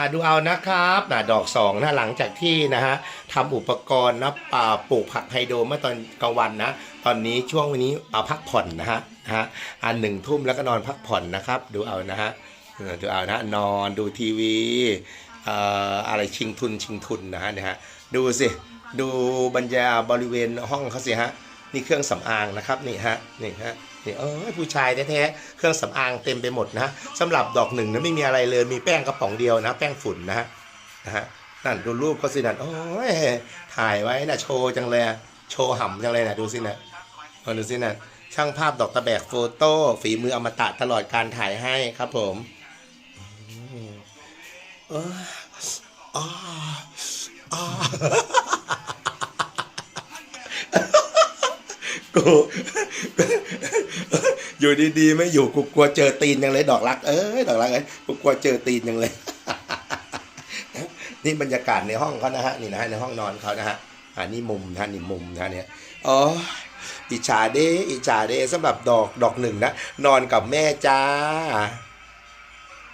อะดูเอานะครับนะดอกสองนะหลังจากที่นะฮะทำอุปกรณ์นะป่าปลูกผักไฮโดรเมื่อตอนกลางวันนะ ตอนนี้ช่วงวันนี้เอาพักผ่อนนะฮะนะฮะอันหนึ่งทุ่มแล้วก็นอนพักผ่อนนะครับ ดูเอานะฮะดูเอานะนอนดูทีวีเอ่ออะไรชิงทุนชิงทุนนะฮะเนี่ยฮะดูสิดูบรรยาบริเวณห้องเขาสิฮะ นี่เครื่องสำอางนะครับนี่ฮะนี่ฮะนี่เออผู้ชายแท้ๆเครื่องสำอางเต็มไปหมดนะสำหรับดอกหนึ่งนะไม่มีอะไรเลยมีแป้งกระป๋องเดียวนะ แป้งฝุ่นนะฮะนะฮะนั่นดูรูปเขาสินั่นโอ้ยถ่ายไว้นะโชว์จังเลยโชว์ห่ำจังเลยนะดูสินะดูสินะช่างภาพดอกตะแบกโฟโต้ฝีมืออมตะตลอดการถ่ายให้ครับผมอืมเอออ๋ออ๋อ กูอยู่ดีๆไม่อยู่กูกลัวเจอตีนยังเลย ดอกรัก เอ้ยดอกรักเอ้ยกูกลัวเจอตีนยังเลย นี่บรรยากาศในห้องเขานะฮะนี่นะฮะในห้องนอนเขานะฮะอันนี้มุมนะนี่มุมนะฮะเนี่ยอ๋ออิจฉาเด้อิจฉาเด้สำหรับดอกดอกหนึ่งนะนอนกับแม่จ้า